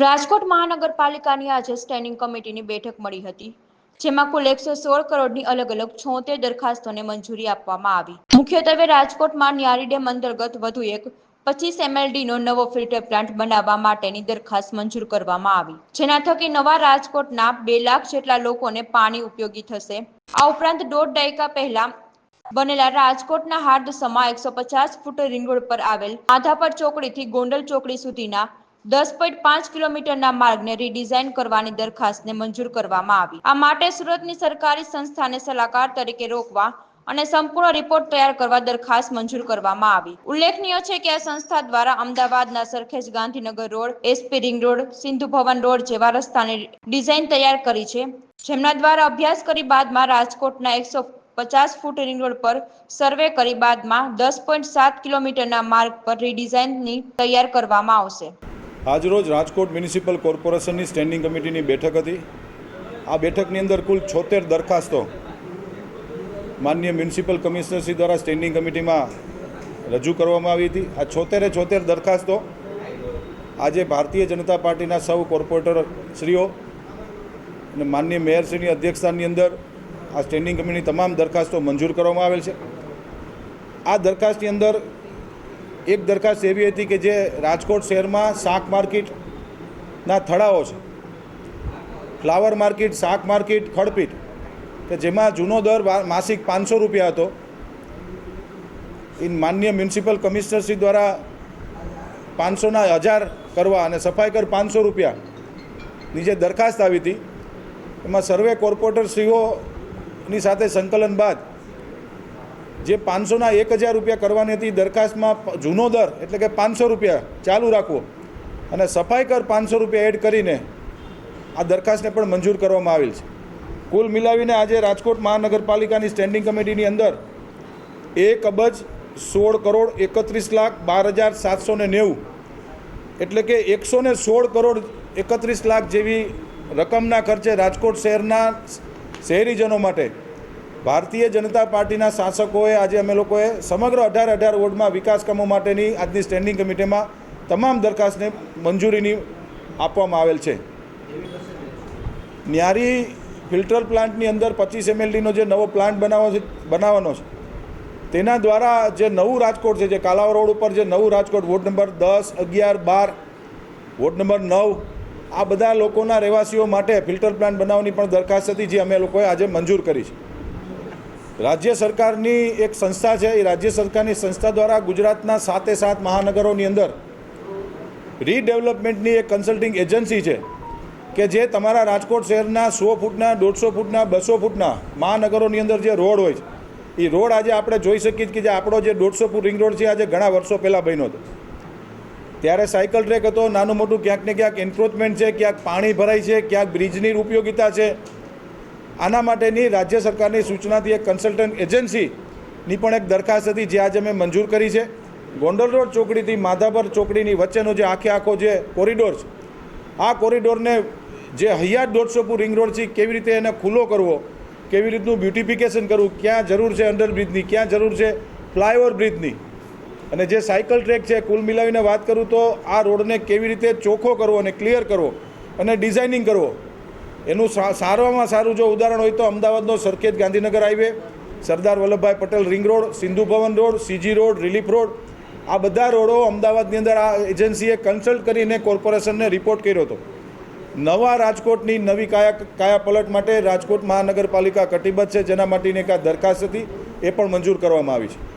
રાજકોટ મહાનગરપાલિકાની આજે સ્ટેન્ડિંગ કમિટીની બેઠક મળી હતી, જેમાં કુલ એકસો સોળ કરોડની અલગ અલગ છોતેર દરખાસ્તોને મંજૂરી આપવામાં આવી. મુખ્યત્વે રાજકોટમાં ન્યારી ડેમ અંતર્ગત વધુ એક પચીસ એમએલડીનો નવો ફિલ્ટર પ્લાન્ટ બનાવવા માટેની દરખાસ્ત મંજૂર કરવામાં આવી. જેના થકી નવા રાજકોટના બે લાખ જેટલા લોકોને પાણી ઉપયોગી થશે. આ ઉપરાંત દોઢ દાયકા પહેલા બનેલા રાજકોટના હાર્દ સમા એકસો પચાસ ફૂટ રિંગ રોડ પર આવેલ માધાપર ચોકડીથી ગોંડલ ચોકડી સુધીના દસ પોઈન્ટ પાંચ કિલોમીટરના માર્ગને રીડિઝાઇન કરવાની દરખાસ્તને મંજૂર કરવામાં આવી. આ માટે સુરતની સરકારી સંસ્થાને સલાહકાર તરીકે રોકવા અને સંપૂર્ણ રિપોર્ટ તૈયાર કરવા દરખાસ્ત મંજૂર કરવામાં આવી. ઉલ્લેખનીય છે કે આ સંસ્થા દ્વારા અમદાવાદના Sarkhej Gandhinagar road SP ring road, Sindhu Bhavan road જેવા રસ્તાની ડિઝાઇન તૈયાર કરી છે. જેમના દ્વારા અભ્યાસ કરી બાદમાં રાજકોટના એકસો પચાસ ફૂટ રિંગ રોડ પર સર્વે કરી બાદમાં દસ પોઈન્ટ સાત કિલોમીટરના માર્ગ પર રીડિઝાઇનની તૈયાર કરવામાં આવશે. આજરોજ રાજકોટ મ્યુનિસિપલ કોર્પોરેશનની સ્ટેન્ડિંગ કમિટીની બેઠક હતી. આ બેઠકની અંદર કુલ છોતેર દરખાસ્તો માન્ય મ્યુનિસિપલ કમિશનરશ્રી દ્વારા સ્ટેન્ડિંગ કમિટીમાં રજૂ કરવામાં આવી હતી. આ છોતેરે છોતેર દરખાસ્તો આજે ભારતીય જનતા પાર્ટીના સૌ કોર્પોરેટર શ્રીઓ અને માનનીય મેયરશ્રીની અધ્યક્ષતાની અંદર આ સ્ટેન્ડિંગ કમિટીની તમામ દરખાસ્તો મંજૂર કરવામાં આવેલ છે. આ દરખાસ્તની અંદર એક દરખાસ્ત એવી હતી કે જે રાજકોટ શહેરમાં શાક માર્કેટના થડાઓ છે. ફ્લાવર માર્કેટ, શાક માર્કેટ, ખડપીટ. કે જેમાં જૂનો દર માસિક પાંચસો રૂપિયા હતો. ઇન માન્ય મ્યુનિસિપલ કમિશનરશ્રી દ્વારા પાંચસોના હજાર કરવા અને સફાઈ કર પાંચસો રૂપિયાની જે દરખાસ્ત આવી હતી, એમાં સર્વે કોર્પોરેટરશ્રીઓની સાથે સંકલન બાદ જે પાંચસોના એક હજાર રૂપિયા કરવાની હતી, દરખાસ્તમાં જૂનો દર, એટલે કે પાંચસો રૂપિયા ચાલુ રાખવો. અને સફાઈ કર પાંચસો રૂપિયા એડ કરીને આ દરખાસ્તને પણ મંજૂર કરવામાં આવેલ છે. કુલ મિલાવીને આજે રાજકોટ મહાનગરપાલિકાની સ્ટેન્ડિંગ કમિટીની અંદર એક અબજ સોળ કરોડ એકત્રીસ લાખ બાર હજાર સાતસો ને નેવું. એટલે કે એકસો ને સોળ કરોડ એકત્રીસ લાખ જેવી રકમના ખર્ચે રાજકોટ શહેરના શહેરીજનો માટે ભારતીય જનતા પાર્ટીના શાસકોએ આજે અમે લોકોએ સમગ્ર અઢાર અઢાર વોર્ડમાં વિકાસ કામો માટેની આજની સ્ટેન્ડિંગ કમિટીમાં તમામ દરખાસ્તને મંજૂરીની આપવામાં આવેલ છે. ન્યારી ફિલ્ટર પ્લાન્ટની અંદર પચીસ એમએલડીનો જે નવો પ્લાન્ટ બનાવવા છે, બનાવવાનો છે, તેના દ્વારા જે નવું રાજકોટ છે, જે કાલાવા રોડ ઉપર જે નવું રાજકોટ વોર્ડ નંબર દસ, અગિયાર, બાર, વોર્ડ નંબર નવ, આ બધા લોકોના રહેવાસીઓ માટે ફિલ્ટર પ્લાન્ટ બનાવવાની પણ દરખાસ્ત હતી, જે અમે લોકોએ આજે મંજૂર કરી છે. રાજ્ય સરકારની એક સંસ્થા છે, એ રાજ્ય સરકારની સંસ્થા દ્વારા ગુજરાતના સાતે સાત મહાનગરોની અંદર રીડેવલપમેન્ટની એક કન્સલ્ટિંગ એજન્સી છે કે જે તમારા રાજકોટ શહેરના સો ફૂટના, દોઢસો ફૂટના, બસો ફૂટના મહાનગરોની અંદર જે રોડ હોય છે, એ રોડ આજે આપણે જોઈ શકીએ છીએ કે જે આપણો જે દોઢસો ફૂટ રિંગ રોડ છે આજે ઘણા વર્ષો પહેલાં બન્યો હતો. ત્યારે સાયકલ ટ્રેક હતો, નાનું મોટું ક્યાંક ને ક્યાંક એન્ક્રોચમેન્ટ છે, ક્યાંક પાણી ભરાય છે, ક્યાંક બ્રિજની ઉપયોગિતા છે આના માટેની રાજ્ય સરકારની સૂચનાથી એક કન્સલ્ટન્ટ એજન્સીની પણ એક દરખાસ્ત હતી જે આજે અમે મંજૂર કરી છે. ગોંડલ રોડ ચોકડીથી માધાપર ચોકડીની વચ્ચેનો જે આખે આખો જે કોરિડોર છે, આ કોરિડોરને જે હૈયાત દોઢસો ફૂટ રિંગ રોડ છે કેવી રીતે એને ખુલ્લો કરવો, કેવી રીતનું બ્યુટિફિકેશન કરવું, ક્યાં જરૂર છે અંડરબ્રિજની ક્યાં જરૂર છે ફ્લાયઓવર બ્રિજની. અને જે સાયકલ ટ્રેક છે, કુલ મિલાવીને વાત કરું તો આ રોડને કેવી રીતે ચોખ્ખો કરવો અને ક્લિયર કરવો અને ડિઝાઇનિંગ કરવો એનું સા- સારામાં સારું જો ઉદાહરણ હોય તો અમદાવાદનો Sarkhej Gandhinagar highway, Sardar Vallabhbhai Patel ring road, Sindhu Bhavan road, CG road, relief road, આ બધા રોડો અમદાવાદની અંદર આ એજન્સીએ કન્સલ્ટ કરીને કોર્પોરેશનને રિપોર્ટ કર્યો હતો. નવા રાજકોટની નવી કાયા કાયા પલટ માટે રાજકોટ મહાનગરપાલિકા કટિબદ્ધ છે, જેના માટેની એક આ દરખાસ્ત હતી, એ પણ મંજૂર કરવામાં આવી છે.